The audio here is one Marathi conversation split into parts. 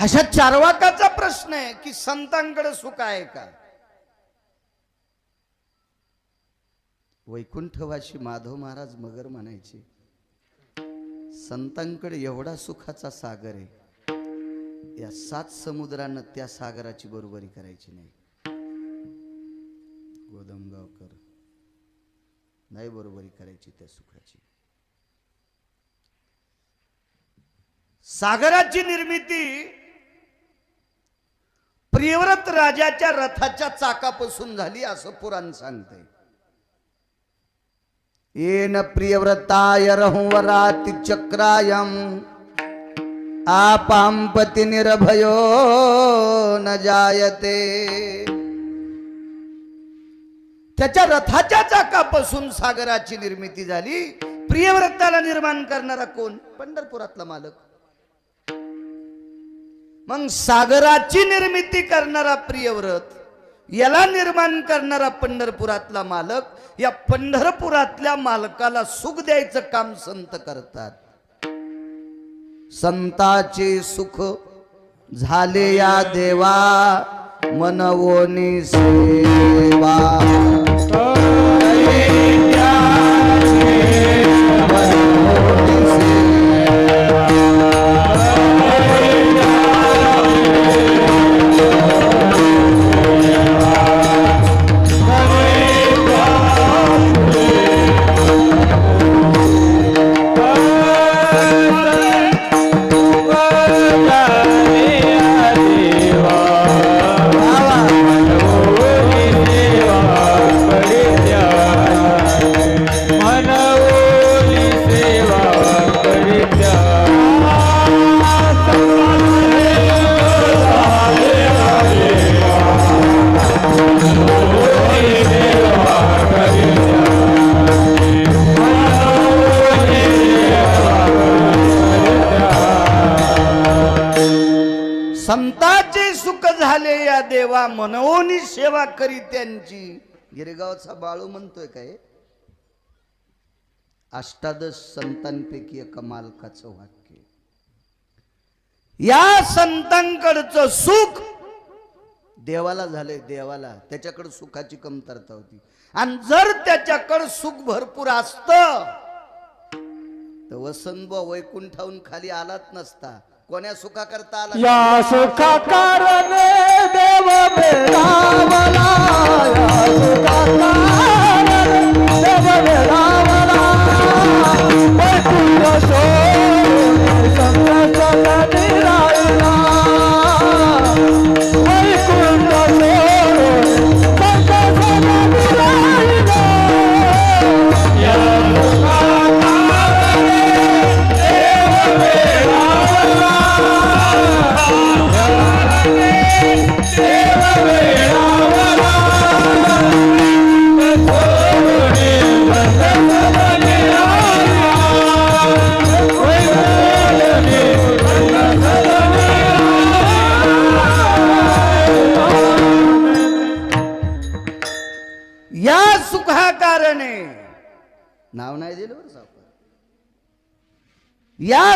अशा चारवाकाचा प्रश्न आहे की संतांकडे सुख आहे का? वैकुंठवाशी माधव महाराज मगर म्हणायचे संतांकडे एवढा सुखाचा सागर आहे या सात समुद्रानं त्या सागराची बरोबरी करायची नाही. गोदमगावकर नाही बरोबरी करायची त्या सुखाची. सागराची निर्मिती प्रियव्रत राजाच्या रथाच्या चाकापासून झाली असं पुराण सांगते. येन प्रियव्रताय रहुवराती चक्रायम आपांपति निर्भयो न जायते. त्याच्या रथाच्या चाकापासून सागराची निर्मिती झाली. प्रियव्रताला निर्माण करणारा कोण? पंढरपुरातला मालक. मग सागराची निर्मिती करणारा प्रियव्रत याला निर्माण करणारा पंढरपुरातला मालक या पंढरपुरातल्या मालकाला सुख द्यायचं काम संत करतात. संताचे सुख झाले या देवा मनवोनी सेवा. त्यांची. गिरगावचा बाळू म्हणतोय काय? अष्टादश संतांपैकी एका मालकाचं वाक्य. या संतांकडचं सुख देवाला झालंय देवाला. त्याच्याकडे सुखाची कमतरता होती. आणि जर त्याच्याकडे सुख भरपूर असत तर वसंतबा वैकुंठाहून खाली आलाच नसता. कोण्या सुखा करता आला या सुखा कारण देव भेदावला या सुखा कारण देव भेदावला. वैकुंठ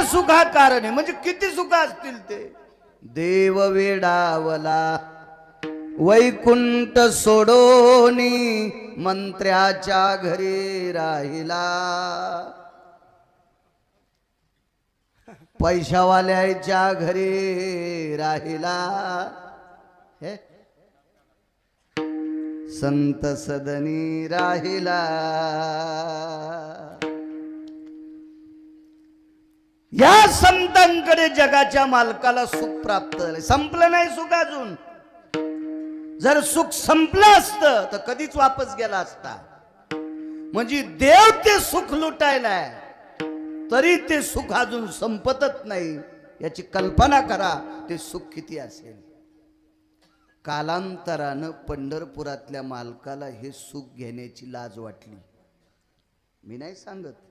सुखा कारणे. म्हणजे किती सुख असतील ते? देव वेडावला वैकुंठ सोडोनी मंत्र्याच्या घरी राहिला. पैशावाल्याच्या घरी राहिला. हे? संत सदनी राहिला. या संतांकडे जगाच्या मालकाला सुख प्राप्त झाले संपलं नाही सुख अजून. जर सुख संपलं असतं तर कधीच वापस गेला असता. म्हणजे देव ते सुख लुटायलाय तरी ते सुख अजून संपतच नाही. याची कल्पना करा ते सुख किती असेल. कालांतरानं पंढरपुरातल्या मालकाला हे सुख घेण्याची लाज वाटली. मी नाही सांगत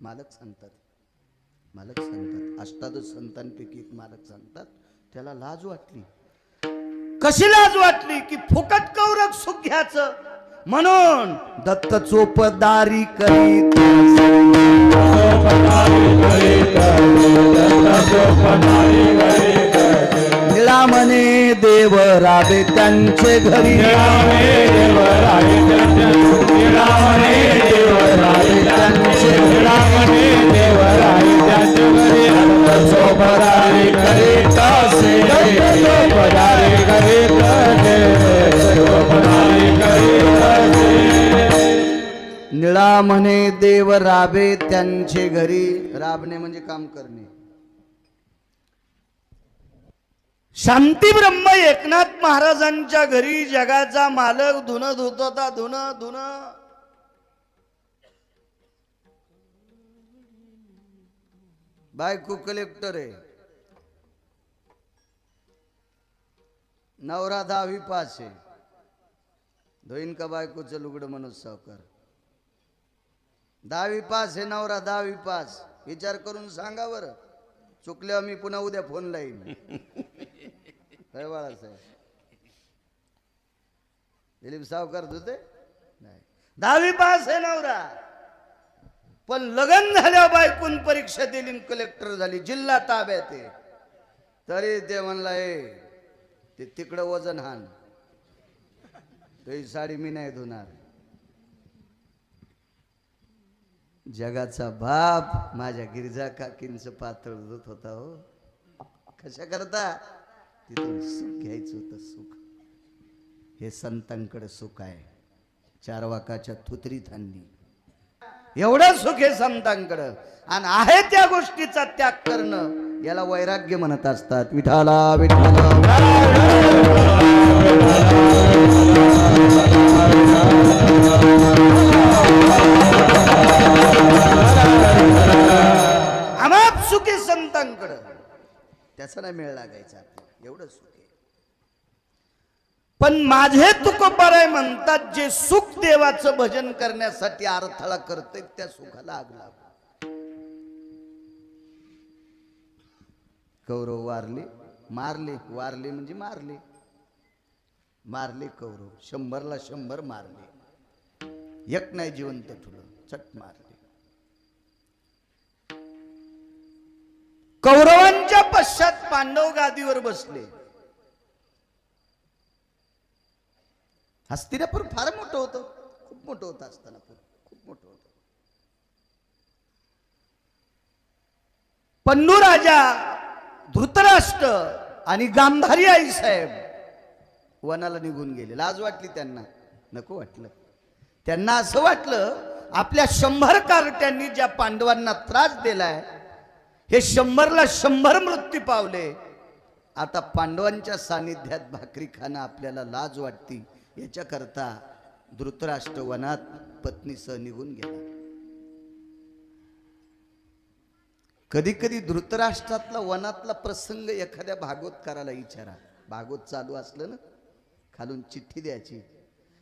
मालक सांगतात. मालक सांगतात. अष्टादश संतांपैकी एक मालक सांगतात. त्याला लाज वाटली. कशी लाज वाटली? की फुकट कौरक सुख घ्यायचं. म्हणून दत्त चोपदारी करीत. पनारी देव राबे त्यांचे घरी. निळावणे घरी सोपदारी जो असे सोपदारी करीत जो सोपदारी करीत असे निळा म्हणे देव राबे त्यांचे घरी. राबणे म्हणजे काम करणे. शांती ब्रह्म एकनाथ महाराजांच्या घरी जगाचा मालक धुन धुत होता धुन धुन बायको कलेक्टर आहे. नवरा दहावी पास आहे. धोईन का बायकोचं लुगडं म्हणून सावकार. दहावी पास आहे नवरा दहावी पास. विचार करून सांगा बरं. चुकल्यावर मी पुन्हा उद्या फोन लाईन काय बाळासाहेब. दिलीप सावकार तुझे नाही. दहावी पास आहे नवरा. पण लग्न झाल्या बायकून परीक्षा दिली कलेक्टर झाली. जिल्हा ताब्यात आहे. तरी ते म्हणला ते तिकडं वजन हान. तरी साडी मी नाही धुणार. जगाचा बाप माझ्या गिरिजा काकींचं पातळ धुत होता हो. कशा करता? तिथून सुख घ्यायचं होतं सुख. हे संतांकडे सुख आहे. चार वाकाच्या थुतरीत आणली. एवढं सुख आहे संतांकडं. आणि आहे त्या गोष्टीचा त्याग करणं याला वैराग्य म्हणत असतात. विठाला विठाला आम्हा सुखी संतांकडं. त्याचा नाही मेळ लागायचा एवढं सुख पण माझे तुकोबाराय म्हणतात जे सुख देवाचं भजन करण्यासाठी अडथळा करते त्या सुखाला आग लाग. कौरव वारले मारले वारले म्हणजे मारले. मारले कौरव शंभरला शंभर मारले. एक नाही जिवंत ठुलं चट मारले. कौरवांच्या पश्चात पांडव गादीवर बसले. हस्तिनापूर फार मोठं होतं. खूप मोठं होतं हस्तिनापूर. खूप मोठं होतं. पन्नू राजा धृतराष्ट्र आणि गांधारी आई साहेब वनाला निघून गेले. लाज वाटली त्यांना. नको वाटलं. त्यांना असं वाटलं आपल्या शंभर कारट्यांनी ज्या पांडवांना त्रास दिलाय हे शंभरला शंभर मृत्यू पावले. आता पांडवांच्या सानिध्यात भाकरी खाणं आपल्याला लाज वाटती. याच्याकरता धृतराष्ट्र वनात पत्नीसह निघून गेला. कधी कधी धृतराष्ट्रातला वनातला प्रसंग एखाद्या भागवतकाराला विचारा भागवत चालू असलं ना खालून चिठ्ठी द्यायची.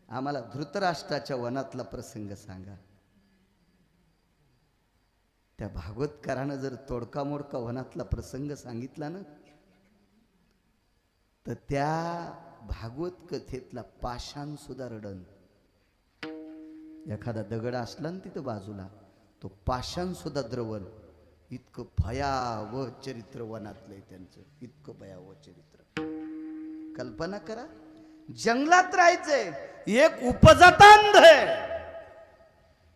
आम्हाला धृतराष्ट्राच्या वनातला प्रसंग सांगा. त्या भागवतकारानं जर तोडका मोडका वनातला प्रसंग सांगितला ना तर त्या भागवत कथेतला पाषाण सुद्धा रडन. एखादा दगड असला ना तिथं बाजूला तो पाषाण सुद्धा इतकं भयावह चरित्र वनातलंय त्यांचं इतकं भयावह चरित्र. कल्पना करा जंगलात राहायचंय एक उपजात अंध आहे.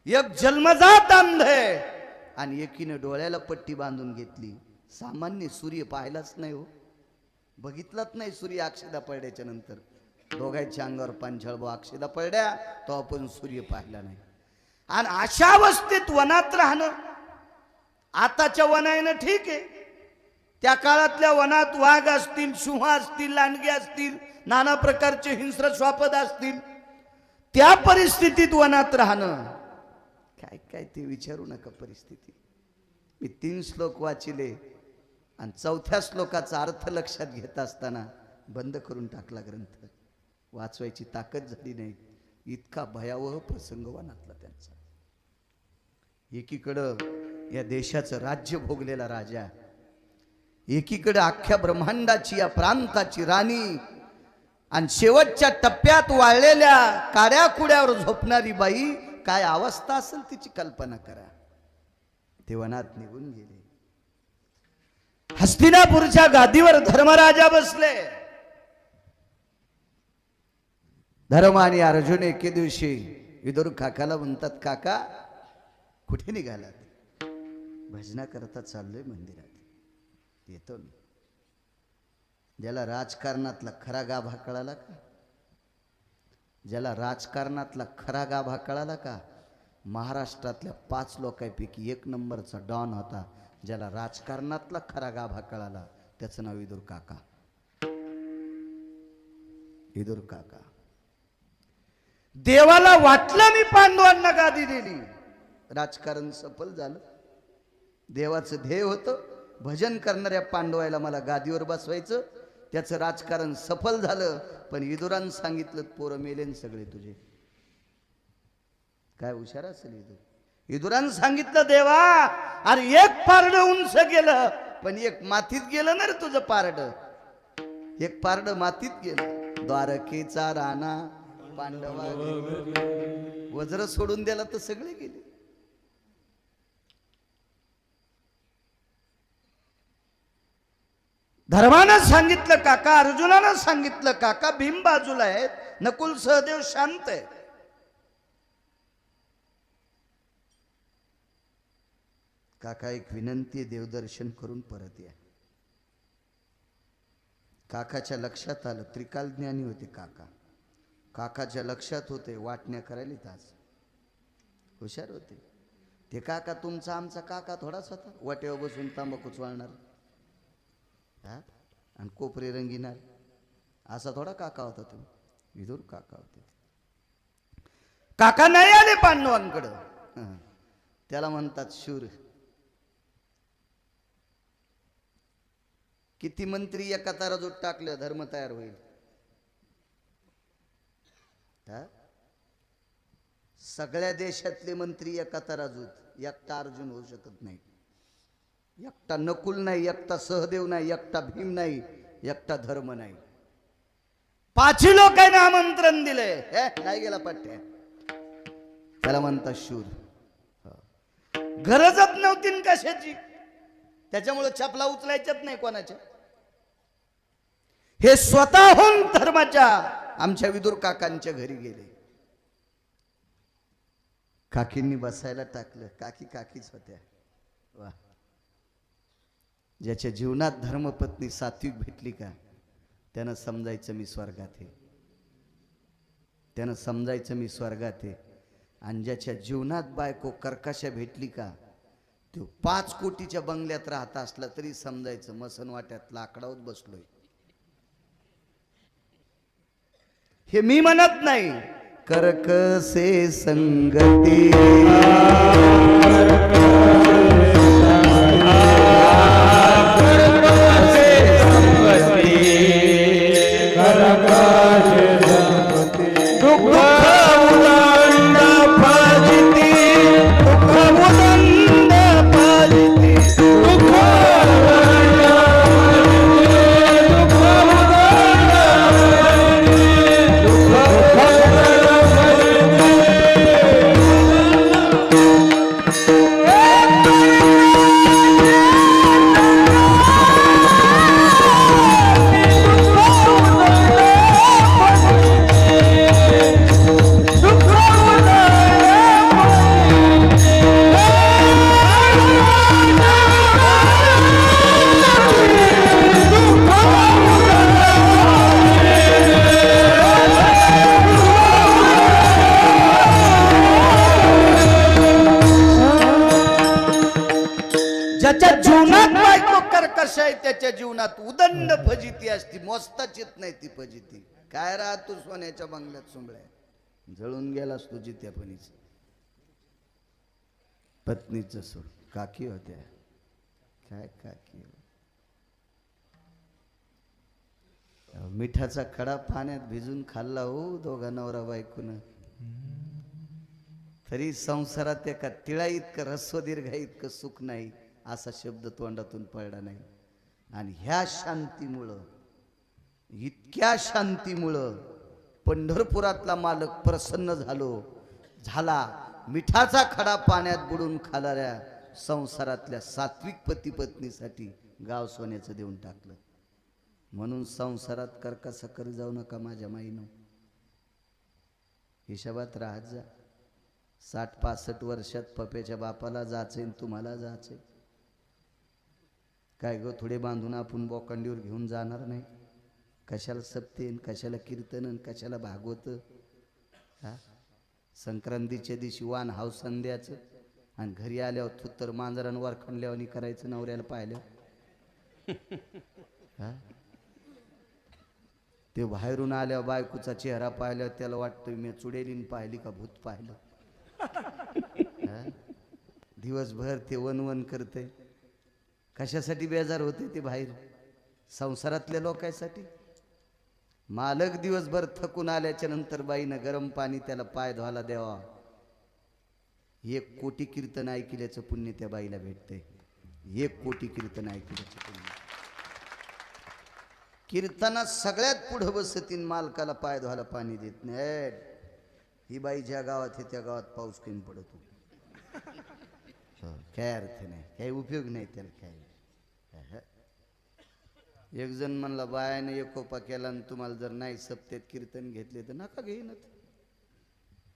एक जन्मजात अंध आहे. आणि एकीने डोळ्याला पट्टी बांधून घेतली सामान्य सूर्य पाहिलाच नाही हो. बघितलाच नाही सूर्य अक्षदा पडल्याच्या नंतर. दोघांच्या अंगावर पांछळ अक्षदा पडल्या तो आपण सूर्य पाहिला नाही. आणि अशा अवस्थेत वनात राहणं आताच्या वनायनं ठीक आहे. त्या काळातल्या वनात वाघ असतील सिंह असतील लांडगे असतील नाना प्रकारचे हिंस्र स्वापद असतील त्या परिस्थितीत वनात राहणं काय काय ते विचारू नका परिस्थिती. मी तीन श्लोक वाचिले आणि चौथ्या श्लोकाचा अर्थ लक्षात घेत असताना बंद करून टाकला ग्रंथ. वाचवायची ताकद झाली नाही. इतका भयावह प्रसंग वनातला त्यांचा. एकीकडं या देशाचं राज्य भोगलेला राजा एकीकडे अख्ख्या ब्रह्मांडाची या प्रांताची राणी आणि शेवटच्या टप्प्यात वाळलेल्या काड्या कुड्यावर झोपणारी बाई काय अवस्था असेल तिची कल्पना करा. ते वनात निघून गेले. हस्तिनापूरच्या गादीवर धर्मराजा बसले. धर्म आणि अर्जुन एके दिवशी विदुर काकाला म्हणतात काका कुठे निघालात? भजना करता चाललोय मंदिरात. येतो मी. ज्याला राजकारणातला खरा गाभा कळाला का? ज्याला राजकारणातला खरा गाभा कळाला का? महाराष्ट्रातल्या पाच लोकांपैकी एक नंबरचा डॉन होता. ज्याला राजकारणातला खरा गाभा कळाला त्याचं नाव इदूर काका. इदूर काका. देवाला वाटलं मी पांडवांना गादी दिली. राजकारण सफल झालं. देवाचं ध्येय होतं भजन करणाऱ्या पांडवायला मला गादीवर बसवायचं. त्याचं राजकारण सफल झालं पण इदुरानं सांगितलं पोरं मेलेन सगळे तुझे. काय हुशार असेल इदूर. इदुरानं सांगितलं देवा अरे एक पारड उंच गेलं पण एक मातीत गेलं ना रे तुझं पारड. एक पारड मातीत गेलं. द्वारकेचा राणा पांडवा वज्र सोडून द्याला तर सगळे गेले. धर्मानं सांगितलं काका अर्जुनानं सांगितलं काका भीम बाजूला आहेत. नकुल सहदेव शांत आहे काका एक विनंती देवदर्शन करून परत या. काकाच्या लक्षात आलं त्रिकाल ज्ञानी होते काका. काकाच्या लक्षात होते वाटण्या करायला आज. हुशार होते. ते काका तुमचा आमचा काका थोडाच होता वाट्यावर बसून तांबाखूच वाळणार हा? आणि कोपरे रंगिणार. असा थोडा काका होता तो. विदूर काका होते. काका नाही आले पांडवांकडं. त्याला म्हणतात शूर. किती मंत्री एका ताराजूट टाकलं धर्म तयार होईल. सगळ्या देशातले मंत्री एका तराजूत एकटा अर्जुन होऊ शकत नाही. एकटा नकुल नाही एकटा सहदेव नाही एकटा भीम नाही एकटा धर्म नाही. पाचवी लोकांना आमंत्रण दिले हे गेला पट्ट्या त्याला म्हणतात शूर. गरजच नव्हती कशाची. त्याच्यामुळे चपला उचलायच्याच नाही कोणाच्या. हे स्वतःहून धर्माच्या आमच्या विदुर काकांच्या घरी गेले. काकींनी बसायला टाकलं. काकी काकीच होत्या. वा. ज्याच्या जीवनात धर्मपत्नी सात्विक भेटली का त्यानं समजायचं मी स्वर्गात आहे. त्यानं समजायचं मी स्वर्गात आहे. आणि ज्याच्या जीवनात बायको कर्कशा भेटली का तो पाच कोटीच्या बंगल्यात राहत असला तरी समजायचं मसन वाट्यात बसलोय. हे मी म्हणत नाही. कर्कसे संगती. असती नाही ती पजिती. काय राहत तू सोन्याच्या बंगल्यात सुंबळ्या? जळून गेलास तू जित्या पणीच. पत्नीच सोड काकी होत्या. काय काकी? मिठाचा खडा पाण्यात भिजून खाल्ला हो दोघा नवरा बायकून. तरी संसारात एका तिळा इतकं रस्व दीर्घा इतकं सुख नाही असा शब्द तोंडातून पडला नाही. आणि ह्या शांतीमुळं इतक्या शांतीमुळं पंढरपुरातला मालक प्रसन्न झालो. झाला. मिठाचा खडा पाण्यात बुडून खाणाऱ्या संसारातल्या सात्विक पती पत्नीसाठी गाव सोन्याचं देऊन टाकलं. म्हणून संसारात करका करी जाऊ नका माझ्या माईनं. हिशोबात राहत जा. साठ पासष्ट वर्षात पप्याच्या बापाला जाचे तुम्हाला जाचे काय ग थोडे बांधून आपण बोकांडीवर घेऊन जाणार नाही? कशाला सप्तेन कशाला कीर्तन कशाला भागवत? हा? संक्रांतीच्या दिवशी वान हाव संध्याचं आणि घरी आल्यावर थुत्तर मांजरान वरखंडल्यावानी करायचं नवऱ्याला पाहिलं. हा? ते बाहेरून आल्यावर बायकोचा चेहरा पाहिल्यावर त्याला वाटतं मी चुडेलीन पाहिली का भूत पाहिलं? दिवसभर ते वन वन करते कशासाठी बेजार होते ते बाहेर? संसारातल्या लोकांसाठी? मालक दिवसभर थकून आल्याच्यानंतर बाईनं गरम पाणी त्याला पाय धुवायला द्यावा. एक कोटी कीर्तन ऐकल्याचं पुण्य त्या बाईला भेटते एक कोटी कीर्तन ऐकल्याचं पुण्य. कीर्तनात सगळ्यात पुढं बसतीन मालकाला पाय धुवायला पाणी देत नाही. ही बाई ज्या गावात आहे त्या गावात पाऊस कमी पडतो. काय अर्थ नाही. काही उपयोग नाही त्याला काय. एक जण म्हणला बायाने एकोपा केला आणि तुम्हाला जर नाही सप्त्यात कीर्तन घेतले तर नका घेईन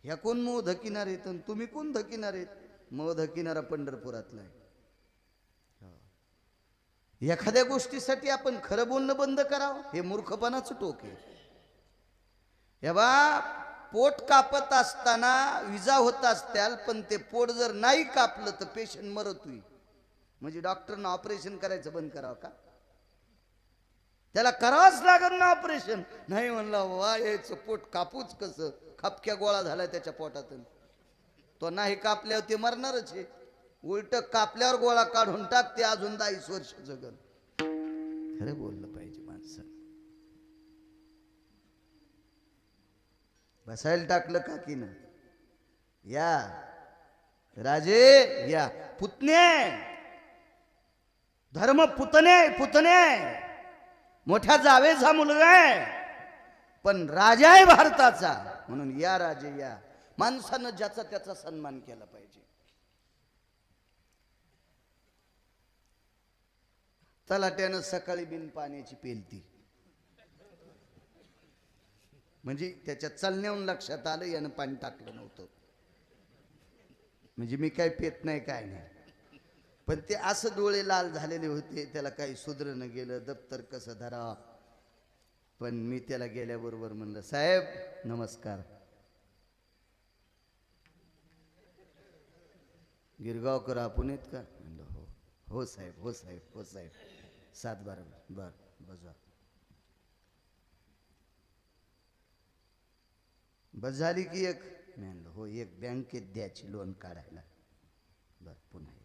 ह्या कोण मोह धकिनार आहेत आणि तुम्ही कोण धकिनार आहेत? मोह धकिनारा पंढरपुरातला आहे. हो. एखाद्या गोष्टीसाठी आपण खरं बोलणं बंद करावं हे मूर्खपणाचं टोक आहे. हे बा पोट कापत असताना विजा होत असत्याल पण ते पोट जर नाही कापलं तर पेशंट मरत होईल म्हणजे डॉक्टरनं ऑपरेशन करायचं बंद करावं का? त्याला करावंच लागत ना ऑपरेशन. नाही म्हणलं वा याचं पोट कापूच कसं? खापक्या गोळा झाला त्याच्या पोटातून. तो नाही कापल्यावर ते मरणारच आहे. उलट कापल्यावर गोळा काढून टाक ते अजून दहावीस वर्ष जगल. खरं बोललं पाहिजे माणसं बसायला टाकलं का की ना या. राजे या. पुतणे. धर्म पुतणे पुतणे. मोठ्या जावेचा मुलगा आहे. पण राजा आहे भारताचा. म्हणून या राजे या माणसानं ज्याचा त्याचा सन्मान केला पाहिजे. तलाट्यानं सकाळी बिन पाण्याची पेलती म्हणजे त्याच्या चालण्याहून लक्षात आलं यानं पाणी टाकलं नव्हतं. म्हणजे मी काय पेत नाही काय नाही. पण ते असं डोळे लाल झालेले होते त्याला काही सुधरणं गेलं दप्तर कसं धरा. पण मी त्याला गेल्याबरोबर म्हणलं साहेब नमस्कार. गिरगावकर आपण आहेत का? म्हणलं हो. हो साहेब हो साहेब हो साहेब. सात बारा बर बजा. बस झाली की एक? म्हणलं हो एक बँकेत द्यायची लोन काढायला. बर पुन्हा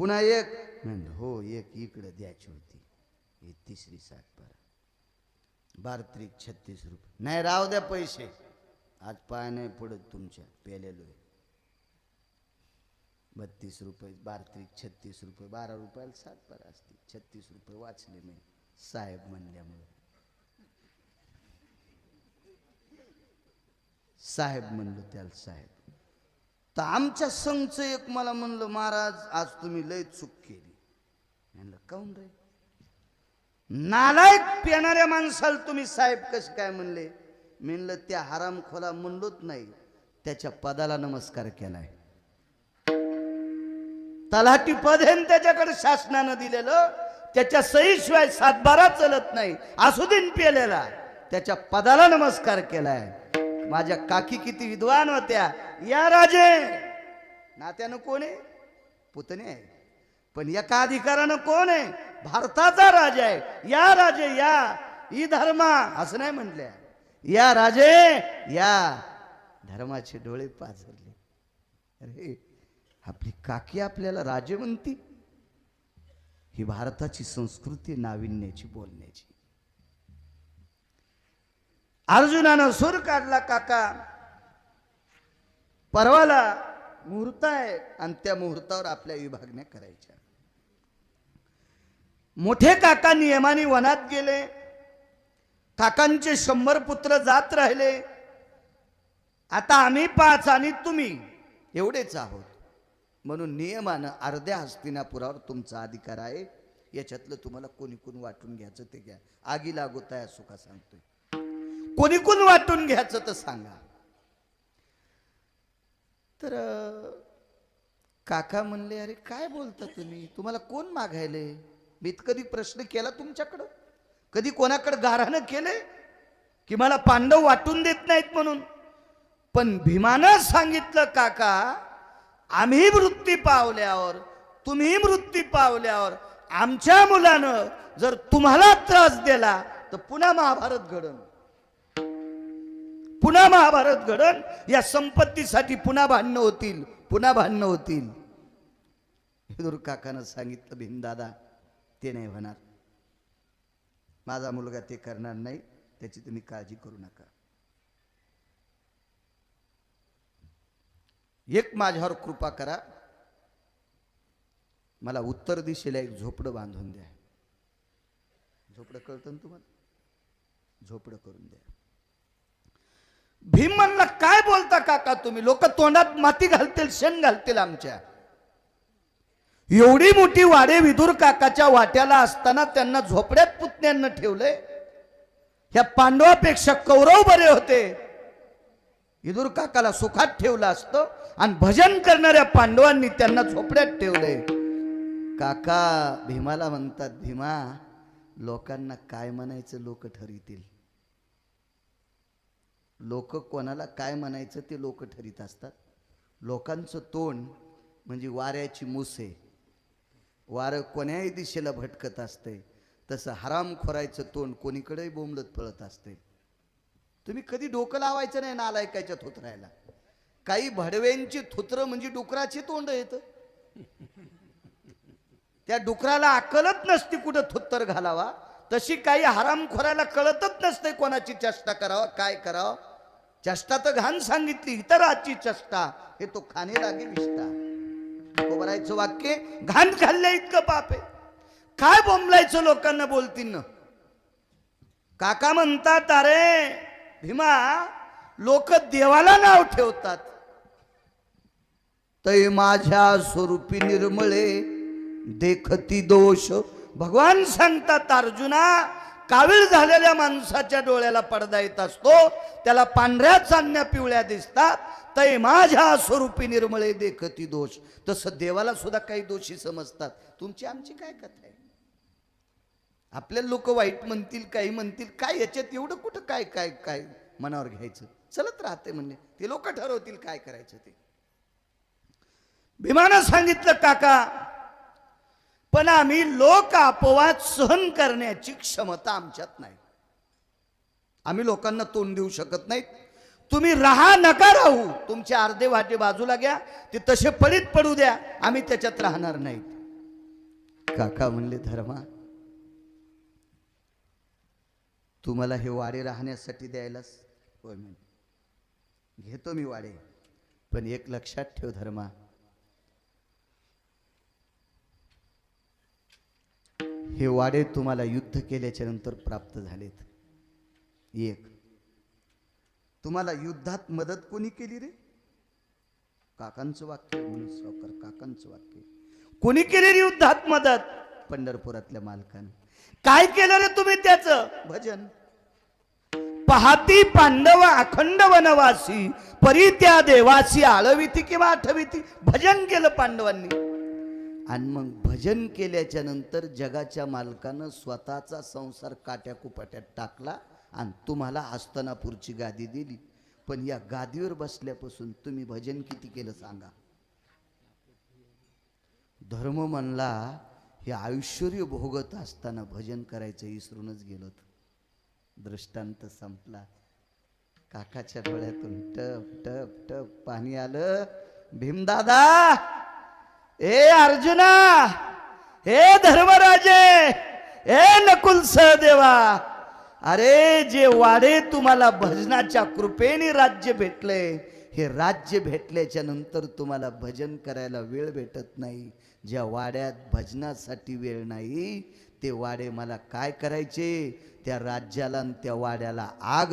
पुन्हा एक. म्हणलं हो एक इकडं द्यायची होती. ही तिसरी सात बारा. बारा त्रिक छत्तीस रुपये. नाही राहू द्या पैसे. आज पाय नाही पडत तुमच्या. पेलेलो आहे. बत्तीस रुपये बारा त्रिक छत्तीस रुपये बारा रुपयाला सात बारा छत्तीस रुपये वाचले मी. साहेब म्हणल्यामुळे. साहेब म्हणलो त्याला साहेब. तर आमच्या संघचं एक मला म्हणलं महाराज आज तुम्ही लय चूक केली. म्हणलं काऊन रे? नालायक पेणाऱ्या माणसाला तुम्ही साहेब कसे काय म्हणले? म्हणलं त्या हराम खोला म्हणलोच नाही त्याच्या पदाला नमस्कार केलाय. तलाठी पद हे त्याच्याकडे शासनानं दिलेलं त्याच्या सहीशिवाय सातबारा चलत नाही असुदीन पेलेला त्याच्या पदाला नमस्कार केलाय. माझ्या काकी किती विद्वान होत्या. या राजे. नात्यानं कोण आहे? पुतणे आहे. पण एका अधिकारानं कोण आहे? भारताचा राजा आहे. या राजे या. ई धर्मा. असं नाही म्हटल्या. या राजे या. धर्माचे डोळे पाझरले अरे आपली काकी आपल्याला राजे म्हणती. ही भारताची संस्कृती नाविन्याची बोलण्याची. अर्जुनानं सूर काढला काका परवाला मुहूर्त आहे आणि त्या मुहूर्तावर आपल्या विभागण्या करायच्या. मोठे काका नियमाने वनात गेले. काकांचे शंभर पुत्र जात राहिले. आता आम्ही पाच आणि तुम्ही एवढेच आहोत. म्हणून नियमानं अर्ध्या हस्तिनापुरावर तुमचा अधिकार आहे. याच्यातलं तुम्हाला कोणी कोण वाटून घ्यायचं ते घ्या. आगी लागोत आहे सुखा सांगतोय. कोणी कोण वाटून घ्यायचं तर सांगा. तर काका म्हणले अरे काय बोलता तुम्ही? तुम्हाला कोण मागायले? मी कधी प्रश्न केला तुमच्याकडं. कधी कोणाकडं गारानं केले की मला पांडव वाटून देत नाहीत म्हणून? पण भीमानं सांगितलं काका आम्ही मृत्यू पावल्यावर तुम्ही मृत्यू पावल्यावर आमच्या मुलानं जर तुम्हाला त्रास दिला तर पुन्हा महाभारत घडण पुन्हा महाभारत घडण या संपत्तीसाठी पुन्हा भांडणं होतील पुन्हा भांडणं होतील. काकानं सांगितलं भीमदादा ते नाही होणार. माझा मुलगा ते करणार नाही त्याची तुम्ही काळजी करू नका. एक माझ्यावर कृपा करा. मला उत्तर दिशेला एक झोपडं बांधून द्या. झोपडं कळतं ना तुम्हाला? झोपडं करून द्या. भीम म्हणला काय बोलता काका तुम्ही? लोक तोंडात माती घालतील शेण घालतील आमच्या. एवढी मोठी वाडे विदूर काकाच्या वाट्याला असताना त्यांना झोपड्यात पुतण्यांना ठेवले ह्या पांडवापेक्षा कौरव बरे होते. विदूर काकाला सुखात ठेवलं असतं आणि भजन करणाऱ्या पांडवांनी त्यांना झोपड्यात ठेवले काका भीमाला म्हणतात भीमा लोकांना काय म्हणायचं लोक ठरवितील? लोक कोणाला काय म्हणायचं ते लोक ठरीत असतात. लोकांचं तोंड म्हणजे वाऱ्याची मुसे. वारं कोण्याही दिशेला भटकत असते तसं हराम खोरायचं तोंड कोणीकडेही बोंबलत पळत असते. तुम्ही कधी डोकं लावायचं नाही नालायकाच्या थुतरायला काही भडव्यांची थुत्र म्हणजे डुकराची तोंड येतं त्या डुकराला अकलत नसती कुठं थुत्तर घालावा तशी काही हरामखोराला कळतच नसते कोणाची चेष्टा करावा काय करावं. चष्टा तर घाण सांगितली इतराची चष्टा. हे तो खाणे लागे विष्टा बोबरायचं वाक्य घाण खाल्ल्या इतकं पाप आहे. काय बोंबलायचं लोकांना बोलतीन? काका म्हणतात अरे भीमा लोक देवाला नाव ठेवतात. तै माझ्या स्वरूपी निर्मळे देखती दोष. भगवान सांगतात अर्जुना कावीळ झालेल्या माणसाच्या डोळ्याला पडदा येत असतो त्याला पांढऱ्या चांदण्या पिवळ्या दिसतात तै माझ्या स्वरूपी निर्मळे देखती दोष. तसं देवाला सुद्धा काही दोषी समजतात. तुमची आमची काय कथा आहे? आपल्या लोक वाईट म्हणतील काही म्हणतील काय याच्यात एवढं कुठं काय काय काय मनावर घ्यायचं? चलत राहते म्हणणे. ते लोक ठरवतील काय करायचं ते. भीमानं सांगितलं काका पण आम्ही लोक अपवाद सहन करण्याची क्षमता आमच्यात नाही. आम्ही लोकांना तोंड देऊ शकत नाहीत. तुम्ही राहा नका राहू. तुमचे अर्धे वाटे बाजूला घ्या. ते तसे पडीत पडू द्या. आम्ही त्याच्यात राहणार नाहीत. काका म्हणले धर्मा तुम्हाला हे वाडे राहण्यासाठी द्यायलाच होय म्हणे. घेतो मी वाडे. पण एक लक्षात ठेव धर्मा हे वाडे तुम्हाला युद्ध केल्याच्यानंतर प्राप्त झालेत. एक. तुम्हाला युद्धात मदत कोणी केली रे? काकांचं वाक्य म्हणून काकांचं वाक्य. कोणी केली रे युद्धात मदत? पंढरपुरातल्या मालकानं. काय केलं रे तुम्ही त्याचं? भजन. पहाती पांडव अखंड वनवासी परी त्या देवासी आळविती किंवा आठविती. भजन केलं पांडवांनी. आणि मग भजन केल्याच्यानंतर जगाच्या मालकानं स्वतःचा संसार काट्या कुपाट्यात टाकला आणि तुम्हाला हस्तनापूरची गादी दिली. पण या गादीवर बसल्यापासून तुम्ही भजन किती केलं सांगा? धर्म म्हणला हे आयुष्य भोगत असताना भजन करायचं विसरूनच गेलोत. दृष्टांत संपला. काकाच्या डोळ्यातून टप टप टप पाणी आलं. भीमदादा! ए अर्जुना हे धर्मराजे हे नकुल सहदेवा अरे जे वाडे तुम्हाला भजनाच्या कृपेने राज्य भेटले हे राज्य भेटल्याच्या नंतर तुम्हाला भजन करायला वेळ भेटत नाही. ज्या वाड्यात भजनासाठी वेळ नाही ते वाडे मला काय करायचे? त्या राज्याला आणि त्या वाड्याला आग लाग